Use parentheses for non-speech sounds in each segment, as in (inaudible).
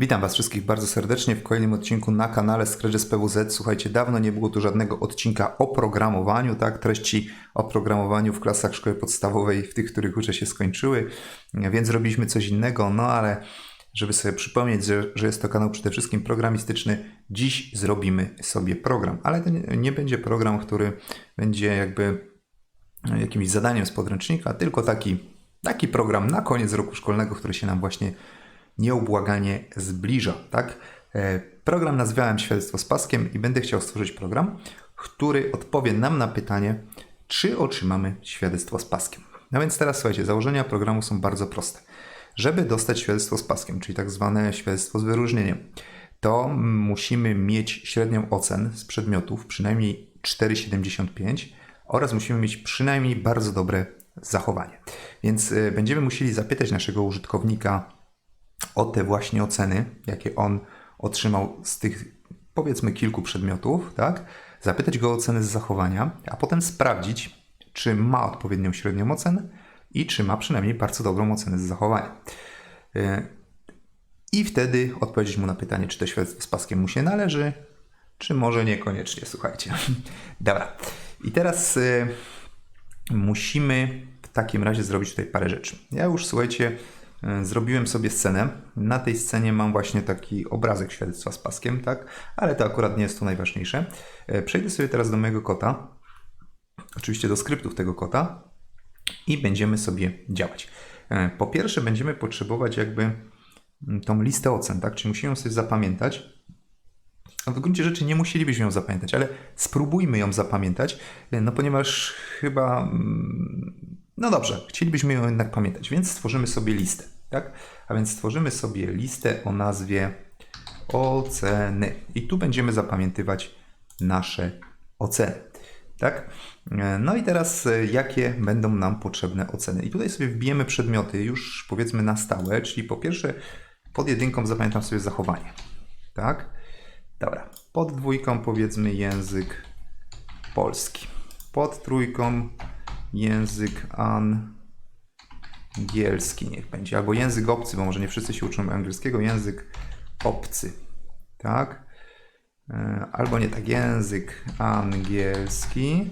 Witam Was wszystkich bardzo serdecznie w kolejnym odcinku na kanale Scratches PWZ. Słuchajcie, dawno nie było tu żadnego odcinka o programowaniu, tak? Treści o programowaniu w klasach szkoły podstawowej, w tych, których uczę się skończyły, więc robiliśmy coś innego, no ale żeby sobie przypomnieć, że, że jest to kanał przede wszystkim programistyczny, dziś zrobimy sobie program, ale to nie, będzie program, który będzie jakby jakimś zadaniem z podręcznika, tylko taki, taki program na koniec roku szkolnego, który się nam właśnie nieubłaganie zbliża. Tak? E, Program nazwałem Świadectwo z paskiem i będę chciał stworzyć program, który odpowie nam na pytanie, czy otrzymamy świadectwo z paskiem. No więc teraz słuchajcie, założenia programu są bardzo proste. Żeby dostać świadectwo z paskiem, czyli tak zwane świadectwo z wyróżnieniem, to musimy mieć średnią ocen z przedmiotów, przynajmniej 4,75 oraz musimy mieć przynajmniej bardzo dobre zachowanie. Więc y, będziemy musieli zapytać naszego użytkownika o te właśnie oceny, jakie on otrzymał z tych powiedzmy kilku przedmiotów, tak? Zapytać go o oceny z zachowania, a potem sprawdzić, czy ma odpowiednią średnią ocenę i czy ma przynajmniej bardzo dobrą ocenę z zachowania. Y, I wtedy odpowiedzieć mu na pytanie, czy to świadectwo z paskiem mu się należy, czy może niekoniecznie, słuchajcie. (laughs) Dobra. I teraz y, musimy w takim razie zrobić tutaj parę rzeczy. Ja już, słuchajcie, zrobiłem sobie scenę. Na tej scenie mam właśnie taki obrazek świadectwa z paskiem, tak? Ale to akurat nie jest to najważniejsze. Y, Przejdę sobie teraz do mojego kota. Oczywiście do skryptów tego kota i będziemy sobie działać. Y, Po pierwsze będziemy potrzebować jakby mm, tą listę ocen, tak? Czyli musimy ją sobie zapamiętać. A w gruncie rzeczy nie musielibyśmy ją zapamiętać, ale spróbujmy ją zapamiętać, no ponieważ chyba. No dobrze, chcielibyśmy ją jednak pamiętać, więc stworzymy sobie listę, tak? A więc stworzymy sobie listę o nazwie oceny. I tu będziemy zapamiętywać nasze oceny, tak? E, No i teraz, e, jakie będą nam potrzebne oceny? I tutaj sobie wbijemy przedmioty już powiedzmy na stałe, czyli po pierwsze pod jedynką zapamiętam sobie zachowanie, tak? Dobra, pod dwójką powiedzmy język polski. Pod trójką język angielski niech będzie, albo język obcy, bo może nie wszyscy się uczą angielskiego, język obcy, tak? E, Albo nie tak, język angielski.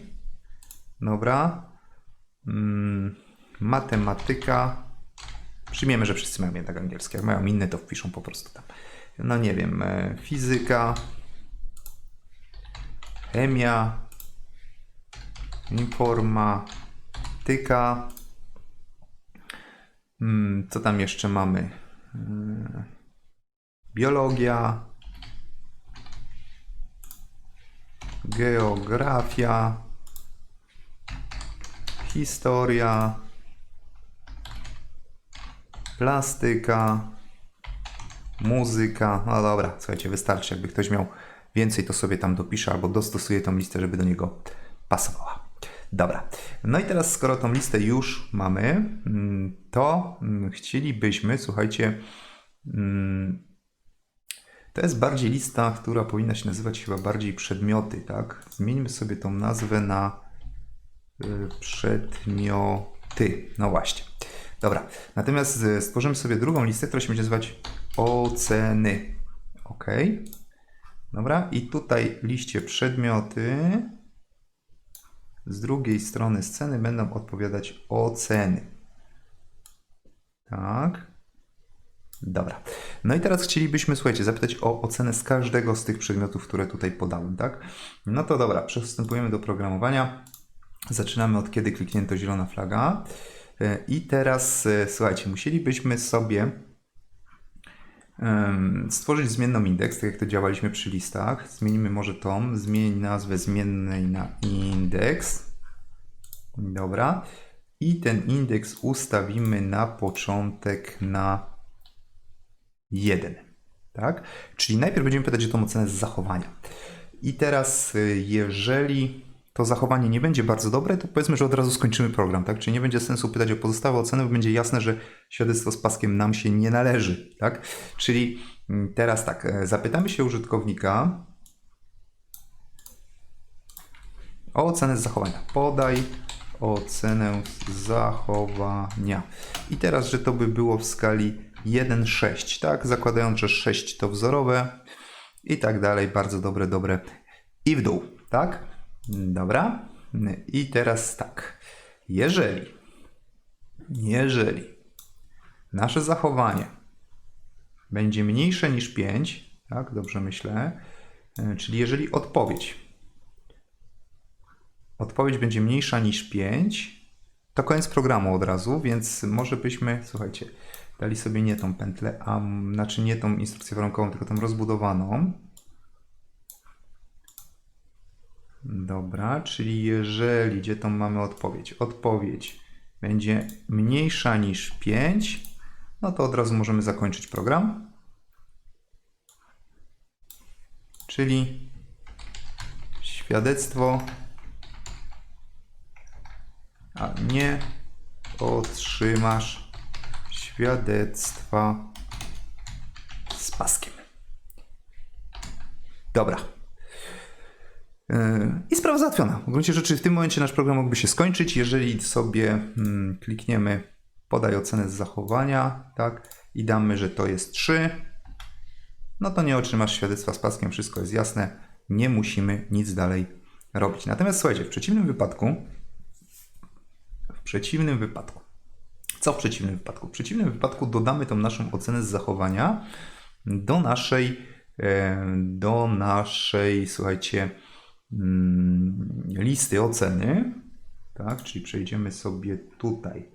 Dobra. Mm, matematyka. Przyjmiemy, że wszyscy mają jednak angielski. Jak mają inne, to wpiszą po prostu tam. No nie wiem, e, fizyka, chemia, informatyka. Mm, Co tam jeszcze mamy? Mm, Biologia, geografia, historia, plastyka, muzyka. No dobra, słuchajcie, wystarczy. Jakby ktoś miał więcej, to sobie tam dopisze albo dostosuje tą listę, żeby do niego pasowała. Dobra. No i teraz, skoro tą listę już mamy, mm, to mm, chcielibyśmy, słuchajcie, mm, to jest bardziej lista, która powinna się nazywać chyba bardziej przedmioty, tak? Zmieńmy sobie tą nazwę na y, przedmioty. No właśnie. Dobra. Natomiast y, stworzymy sobie drugą listę, która się będzie nazywać oceny. Ok. Dobra. I tutaj liście przedmioty z drugiej strony sceny będą odpowiadać oceny. Tak. Dobra. No i teraz chcielibyśmy, słuchajcie, zapytać o ocenę z każdego z tych przedmiotów, które tutaj podałem, tak? No to dobra, przystępujemy do programowania. Zaczynamy od kiedy kliknięto zielona flaga. E, I teraz, e, słuchajcie, musielibyśmy sobie stworzyć zmienną indeks, tak jak to działaliśmy przy listach. Zmienimy może tą, zmień nazwę zmiennej na indeks. Dobra. I ten indeks ustawimy na początek na 1. Tak? Czyli najpierw będziemy pytać o tą ocenę z zachowania. I teraz, y, jeżeli to zachowanie nie będzie bardzo dobre, to powiedzmy, że od razu skończymy program, tak? Czyli nie będzie sensu pytać o pozostałe oceny, bo będzie jasne, że świadectwo z paskiem nam się nie należy, tak? Czyli mm, teraz tak, e, zapytamy się użytkownika o ocenę z zachowania. Podaj ocenę zachowania. I teraz, że to by było w skali 1, 6, tak? Zakładając, że 6 to wzorowe i tak dalej. Bardzo dobre, dobre. I w dół, tak? Dobra. I teraz tak. Jeżeli, jeżeli nasze zachowanie będzie mniejsze niż 5, tak? Dobrze myślę. E, Czyli jeżeli odpowiedź odpowiedź będzie mniejsza niż 5, to koniec programu od razu, więc może byśmy, słuchajcie, dali sobie nie tą pętlę, a znaczy nie tą instrukcję warunkową, tylko tą rozbudowaną. Dobra, czyli jeżeli, gdzie tą mamy odpowiedź? Odpowiedź będzie mniejsza niż 5, no to od razu możemy zakończyć program. Czyli świadectwo a nie otrzymasz świadectwa z paskiem. Dobra. Yy, I sprawa załatwiona. W gruncie rzeczy w tym momencie nasz program mógłby się skończyć, jeżeli sobie mm, klikniemy podaj ocenę z zachowania, tak, i damy, że to jest 3, no to nie otrzymasz świadectwa z paskiem, wszystko jest jasne, nie musimy nic dalej robić. Natomiast słuchajcie, w przeciwnym wypadku w przeciwnym wypadku. Co w przeciwnym wypadku? W przeciwnym wypadku dodamy tą naszą ocenę z zachowania do naszej, e, do naszej, słuchajcie, listy oceny. Tak, czyli przejdziemy sobie tutaj.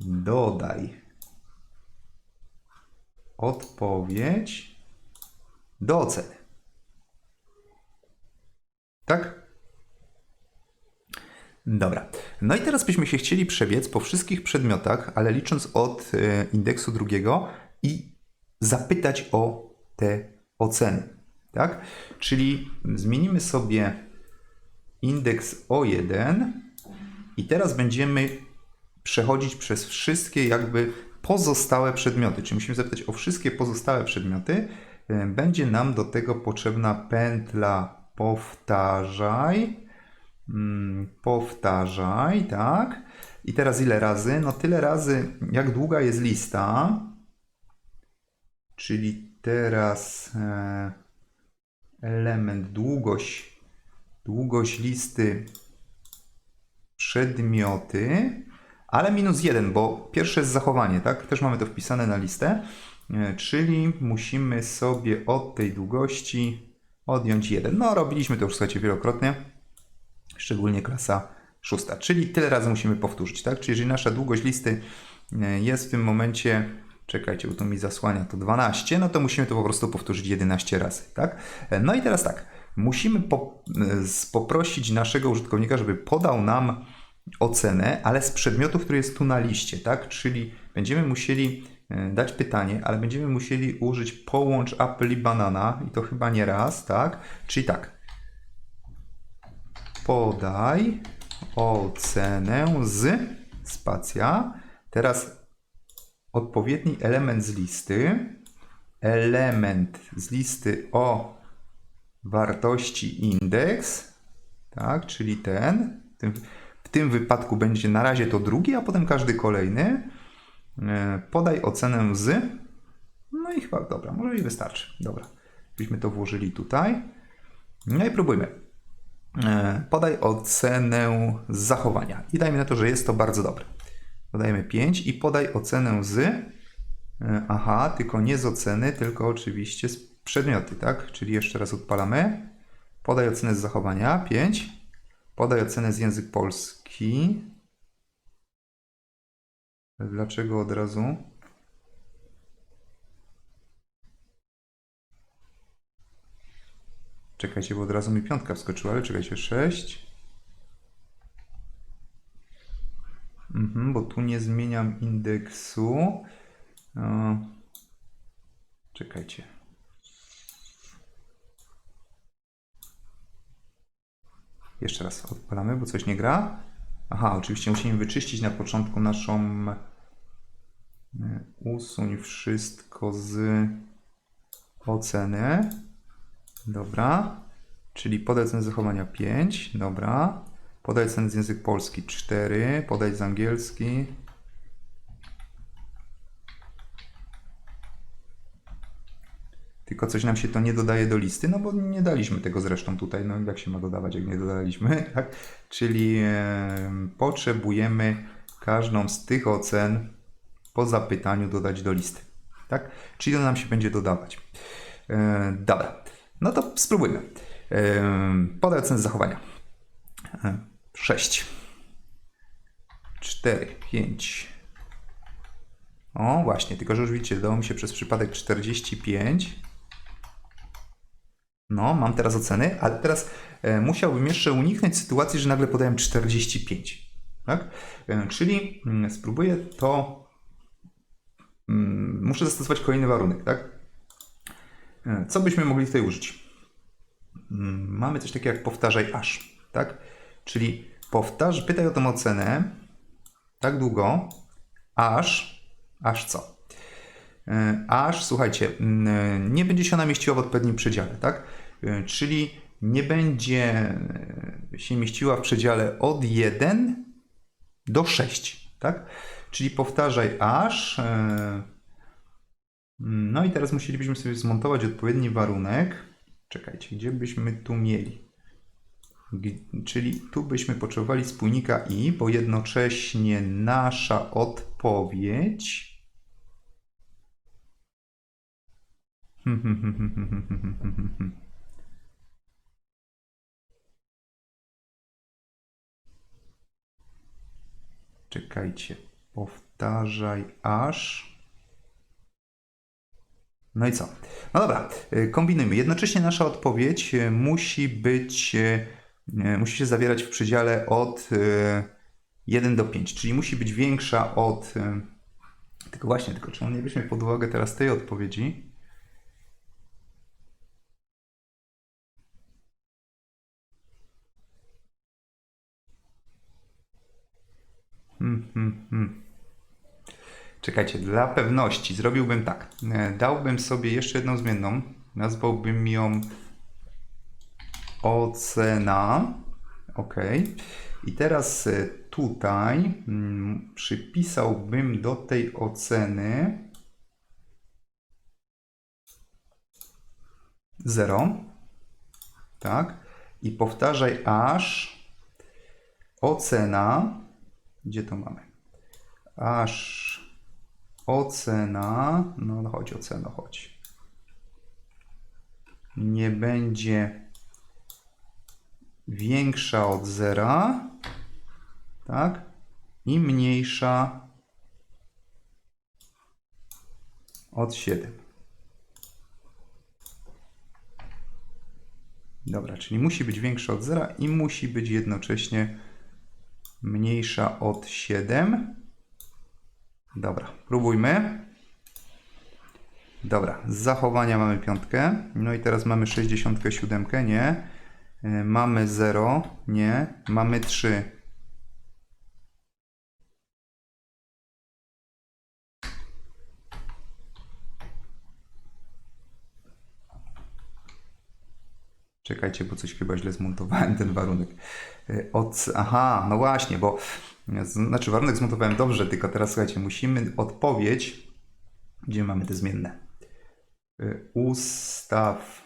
Dodaj odpowiedź do oceny. Tak? Dobra. No i teraz byśmy się chcieli przebiec po wszystkich przedmiotach, ale licząc od e, indeksu drugiego i zapytać o te oceny. Tak? Czyli zmienimy sobie indeks O1 i teraz będziemy przechodzić przez wszystkie jakby pozostałe przedmioty. Czyli musimy zapytać o wszystkie pozostałe przedmioty. E, Będzie nam do tego potrzebna pętla powtarzaj. Mm, powtarzaj, tak? I teraz ile razy? No tyle razy, jak długa jest lista. Czyli teraz e, element długość, długość listy przedmioty, ale minus jeden, bo pierwsze jest zachowanie, tak? Też mamy to wpisane na listę, e, czyli musimy sobie od tej długości odjąć jeden. No, robiliśmy to już, słuchajcie, wielokrotnie szczególnie klasa szósta. Czyli tyle razy musimy powtórzyć, tak? Czyli jeżeli nasza długość listy e, jest w tym momencie, czekajcie, bo to mi zasłania to 12, no to musimy to po prostu powtórzyć 11 razy, tak? E, No i teraz tak, musimy po, e, poprosić naszego użytkownika, żeby podał nam ocenę, ale z przedmiotu, który jest tu na liście, tak? Czyli będziemy musieli e, dać pytanie, ale będziemy musieli użyć połącz apple i banana i to chyba nie raz, tak? Czyli tak, podaj ocenę z spacja. Teraz odpowiedni element z listy. Element z listy o wartości indeks, tak, czyli ten. W tym, wypadku będzie na razie to drugi, a potem każdy kolejny. E, Podaj ocenę z. No i chyba dobra, może i wystarczy. Dobra, byśmy to włożyli tutaj. No i próbujmy. E, Podaj ocenę zachowania. I dajmy na to, że jest to bardzo dobre. Podajemy 5 i podaj ocenę z. e, Aha, tylko nie z oceny, tylko oczywiście z przedmioty, tak? Czyli jeszcze raz odpalamy. Podaj ocenę z zachowania 5. Podaj ocenę z język polski. Dlaczego od razu? Czekajcie, bo od razu mi piątka wskoczyła, ale czekajcie, 6. Mhm, bo tu nie zmieniam indeksu. E, czekajcie. Jeszcze raz odpalamy, bo coś nie gra. Aha, oczywiście musimy wyczyścić na początku naszą e, usuń wszystko z oceny. Dobra. Czyli podaj cenę zachowania 5. Dobra. Podaj cenę z język polski 4. Podaj z angielski. tylko coś nam się to nie dodaje do listy, no bo nie daliśmy tego zresztą tutaj, no jak się ma dodawać, jak nie dodaliśmy, (laughs) tak? Czyli e, potrzebujemy każdą z tych ocen po zapytaniu dodać do listy, tak? Czyli to nam się będzie dodawać. E, dobra, no to spróbujmy. E, podaj ocenę zachowania. E, 6, 4, 5. O, właśnie, tylko że już widzicie, dało mi się przez przypadek 45. No, mam teraz oceny, ale teraz e, musiałbym jeszcze uniknąć sytuacji, że nagle podałem 45. Tak? E, czyli mm, spróbuję to. Mm, muszę zastosować kolejny warunek, tak? E, co byśmy mogli tutaj użyć? Mm, mamy coś takiego jak powtarzaj aż, tak? Czyli powtarz, pytaj o tą ocenę tak długo, aż, aż co? E, Aż, słuchajcie, nie będzie się ona mieściła w odpowiednim przedziale, tak? E, Czyli nie będzie e, się mieściła w przedziale od 1 do 6, tak? Czyli powtarzaj aż. No i teraz musielibyśmy sobie zmontować odpowiedni warunek. Czekajcie, gdzie byśmy tu mieli? Czyli tu byśmy potrzebowali spójnika i, bo jednocześnie nasza odpowiedź. (laughs) Czekajcie, powtarzaj aż. No i co? No dobra, y, kombinujmy. Jednocześnie nasza odpowiedź y, musi być, y, musi się zawierać w przedziale od y, 1 do 5, czyli musi być większa od. y, Tylko właśnie, tylko czy nie weźmie pod uwagę teraz tej odpowiedzi? Hmm, hmm, hmm. Czekajcie, dla pewności zrobiłbym tak. E, Dałbym sobie jeszcze jedną zmienną. Nazwałbym ją ocena. OK. I teraz e, tutaj mm, przypisałbym do tej oceny 0. Tak. I powtarzaj aż ocena. Gdzie to mamy? Aż ocena, no, no chodź, ocena, chodź. Nie będzie większa od zera, tak? I mniejsza od 7. Dobra, czyli musi być większa od zera i musi być jednocześnie mniejsza od 7. Dobra, próbujmy. Dobra, z zachowania mamy piątkę. No i teraz mamy 67, nie. Y, Mamy 0, nie. Mamy 3. Czekajcie, bo coś chyba źle zmontowałem ten warunek. Y, Od, aha, no właśnie, bo znaczy warunek zmontowałem dobrze, tylko teraz słuchajcie, musimy odpowiedź, gdzie mamy te zmienne. Y, Ustaw,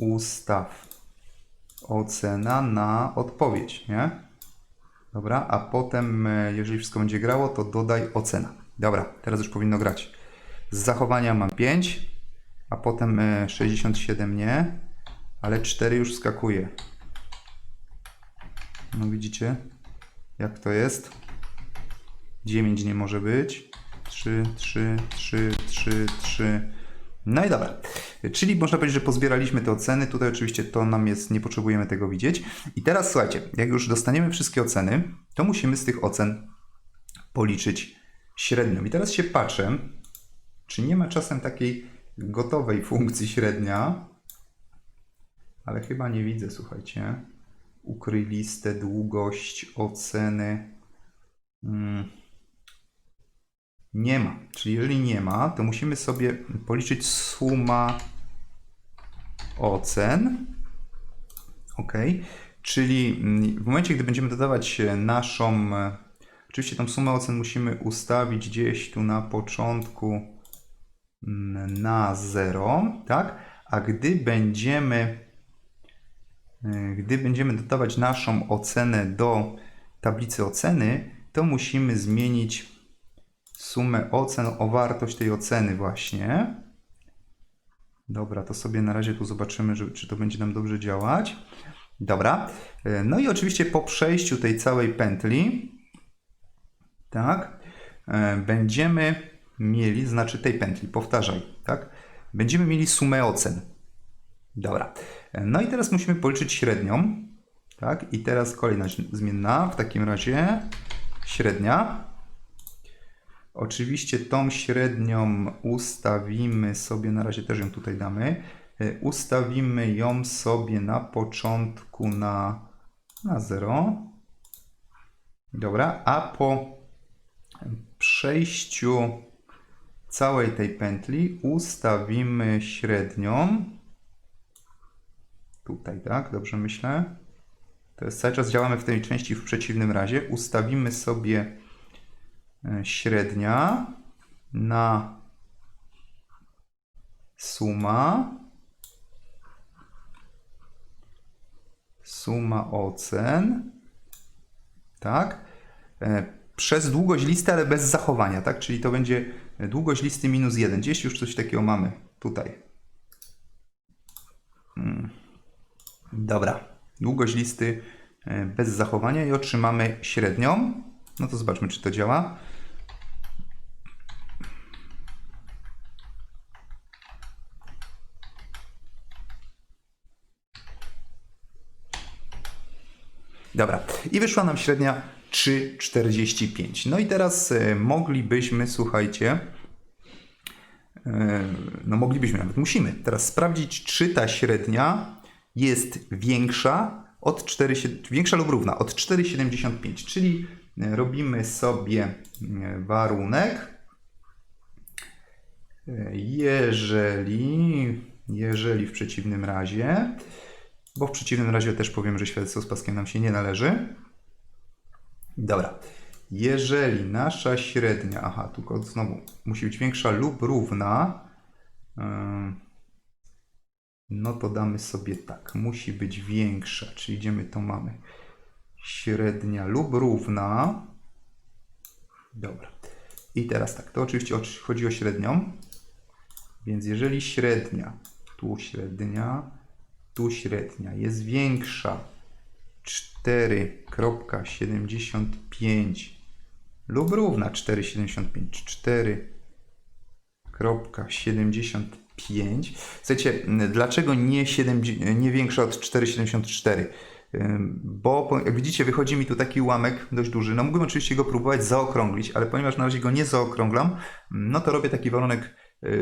ustaw ocena na odpowiedź, nie? Dobra, a potem, y, jeżeli wszystko będzie grało, to dodaj ocena. Dobra, teraz już powinno grać. Z zachowania mam 5, a potem y, 67 nie, ale 4 już skakuje. No widzicie, jak to jest? 9 nie może być. 3, 3, 3, 3, 3. No i dobra. Czyli można powiedzieć, że pozbieraliśmy te oceny. Tutaj oczywiście to nam jest, nie potrzebujemy tego widzieć. I teraz słuchajcie, jak już dostaniemy wszystkie oceny, to musimy z tych ocen policzyć średnią. I teraz się patrzę, czy nie ma czasem takiej gotowej funkcji średnia, ale chyba nie widzę, słuchajcie. Ukryj listę, długość, oceny. Mm. Nie ma. Czyli jeżeli nie ma, to musimy sobie policzyć suma ocen. OK. Czyli mm, w momencie, gdy będziemy dodawać e, naszą. e, Oczywiście tą sumę ocen musimy ustawić gdzieś tu na początku mm, na 0, tak? A gdy będziemy y, gdy będziemy dodawać naszą ocenę do tablicy oceny, to musimy zmienić sumę ocen o wartość tej oceny właśnie. Dobra, to sobie na razie tu zobaczymy, czy to będzie nam dobrze działać. Dobra. y, No i oczywiście po przejściu tej całej pętli, tak, e, będziemy mieli, znaczy tej pętli, powtarzaj, tak, będziemy mieli sumę ocen. Dobra. E, No i teraz musimy policzyć średnią, tak, i teraz kolejna zmienna, w takim razie średnia. Oczywiście tą średnią ustawimy sobie, na razie też ją tutaj damy, e, ustawimy ją sobie na początku na, na 0. Dobra, a po przejściu całej tej pętli ustawimy średnią. Tutaj, tak? Dobrze myślę? To jest cały czas działamy w tej części w przeciwnym razie. Ustawimy sobie średnia na suma suma ocen tak e, przez długość listy, ale bez zachowania, tak? Czyli to będzie długość listy minus 1. Gdzieś już coś takiego mamy tutaj. Hmm. Dobra. Długość listy e, bez zachowania i otrzymamy średnią. No to zobaczmy, czy to działa. Dobra, i wyszła nam średnia 3,45. No i teraz e, moglibyśmy, słuchajcie, e, no moglibyśmy, nawet musimy teraz sprawdzić, czy ta średnia jest większa od 4, większa lub równa od 4,75, czyli e, robimy sobie warunek, jeżeli, jeżeli w przeciwnym razie, bo w przeciwnym razie też powiem, że świadectwo z paskiem nam się nie należy. Dobra. Jeżeli nasza średnia, aha, tylko znowu musi być większa lub równa, ym, no to damy sobie tak, musi być większa, czyli idziemy, to mamy średnia lub równa. Dobra. I teraz tak, to oczywiście chodzi o średnią, więc jeżeli średnia, tu średnia, tu średnia jest większa 4,75 lub równa 4,75 4,75 Słuchajcie, dlaczego nie, 7, nie większa od 4,74? Ym, Bo jak widzicie, wychodzi mi tu taki ułamek dość duży. No mógłbym oczywiście go próbować zaokrąglić, ale ponieważ na razie go nie zaokrąglam, no to robię taki warunek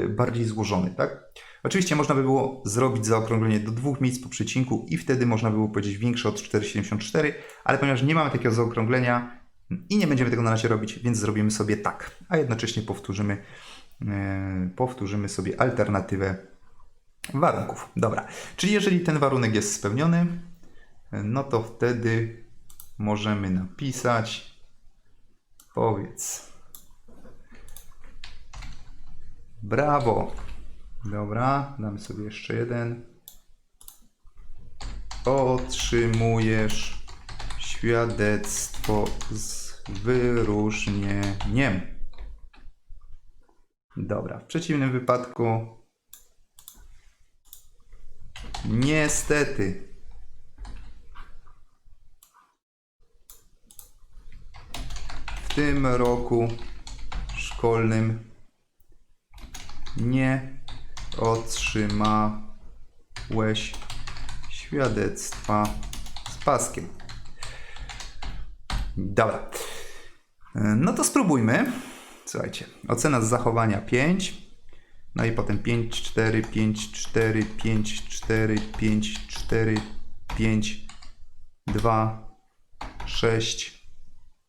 bardziej złożony, tak? Oczywiście można by było zrobić zaokrąglenie do dwóch miejsc po przecinku i wtedy można by było powiedzieć większe od 4,74, ale ponieważ nie mamy takiego zaokrąglenia i nie będziemy tego na razie robić, więc zrobimy sobie tak, a jednocześnie powtórzymy, e, powtórzymy sobie alternatywę warunków. Dobra, czyli jeżeli ten warunek jest spełniony, no to wtedy możemy napisać powiedz brawo. Dobra, damy sobie jeszcze jeden. Otrzymujesz świadectwo z wyróżnieniem. Dobra, w przeciwnym wypadku niestety w tym roku szkolnym nie otrzymałeś świadectwa z paskiem. Dobra. E, No to spróbujmy. Słuchajcie, ocena z zachowania 5. No i potem 5, 4, 5, 4, 5, 4, 5, 4, 5, 2, 6.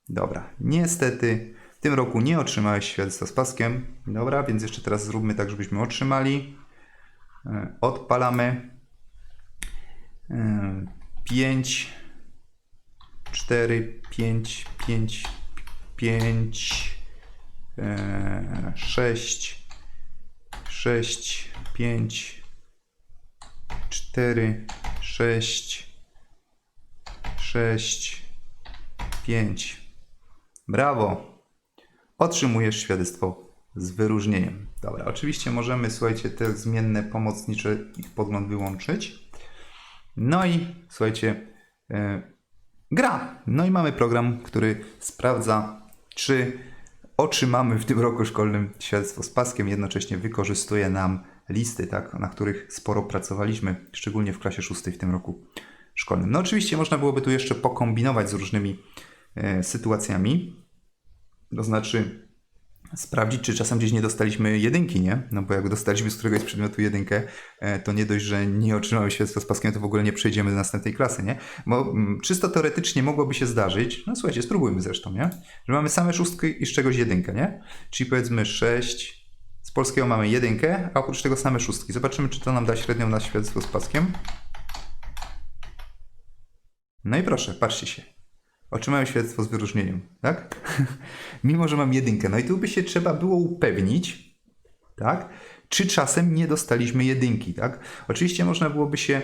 Dobra, niestety w tym roku nie otrzymałeś świadectwa z paskiem. Dobra, więc jeszcze teraz zróbmy tak, żebyśmy otrzymali. E, Odpalamy. 5, 4, 5, 5, 5, 6, 6, 5, 4, 6, 6, 5. Brawo! Otrzymujesz świadectwo z wyróżnieniem. Dobra, oczywiście możemy, słuchajcie, te zmienne pomocnicze ich podgląd wyłączyć. No i słuchajcie, e, gra. No i mamy program, który sprawdza, czy otrzymamy w tym roku szkolnym świadectwo z paskiem, jednocześnie wykorzystuje nam listy, tak, na których sporo pracowaliśmy, szczególnie w klasie szóstej w tym roku szkolnym. No oczywiście można byłoby tu jeszcze pokombinować z różnymi e, sytuacjami, to znaczy sprawdzić, czy czasem gdzieś nie dostaliśmy jedynki, nie? No bo jak dostaliśmy z któregoś przedmiotu jedynkę, e, to nie dość, że nie otrzymamy świadectwa z paskiem, to w ogóle nie przejdziemy do następnej klasy, nie? Bo mm, czysto teoretycznie mogłoby się zdarzyć, no słuchajcie, spróbujmy zresztą, nie? Że mamy same szóstki i z czegoś jedynkę, nie? Czyli powiedzmy 6, z polskiego mamy jedynkę, a oprócz tego same szóstki. Zobaczymy, czy to nam da średnią na świadectwo z paskiem. No i proszę, patrzcie się. Otrzymałem świadectwo z wyróżnieniem, tak? (laughs) Mimo, że mam jedynkę. No i tu by się trzeba było upewnić, tak? Czy czasem nie dostaliśmy jedynki, tak? Oczywiście można byłoby się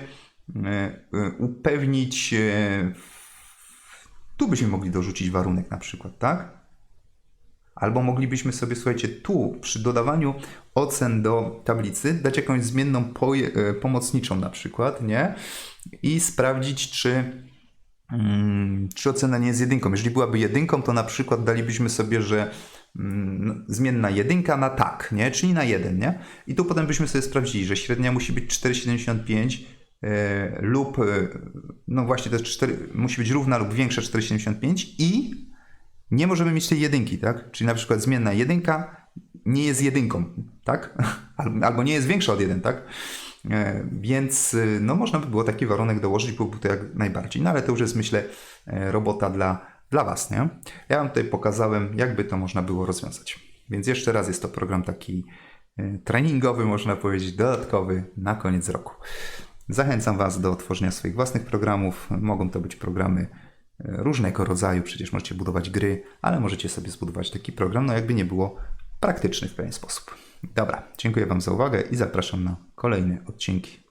e, e, upewnić, e, tu byśmy mogli dorzucić warunek na przykład, tak? Albo moglibyśmy sobie, słuchajcie, tu przy dodawaniu ocen do tablicy dać jakąś zmienną pomocniczą na przykład, nie? I sprawdzić, czy, mm, czy ocena nie jest jedynką. Jeżeli byłaby jedynką, to na przykład dalibyśmy sobie, że mm, zmienna jedynka na tak, nie? Czyli na jeden, nie? I tu potem byśmy sobie sprawdzili, że średnia musi być 4,75 e, lub, e, no właśnie, to jest 4, musi być równa lub większa 4,75 i nie możemy mieć tej jedynki, tak? Czyli na przykład zmienna jedynka nie jest jedynką, tak? (laughs) Albo nie jest większa od 1, tak? E, Więc y, no, można by było taki warunek dołożyć, byłby to jak najbardziej. No ale to już jest, myślę, e, robota dla, dla Was, nie? Ja Wam tutaj pokazałem, jakby to można było rozwiązać. Więc jeszcze raz jest to program taki e, treningowy, można powiedzieć, dodatkowy na koniec roku. Zachęcam Was do tworzenia swoich własnych programów. Mogą to być programy różnego rodzaju, przecież możecie budować gry, ale możecie sobie zbudować taki program, no jakby nie było praktyczny w pewien sposób. Dobra, dziękuję Wam za uwagę i zapraszam na kolejne odcinki.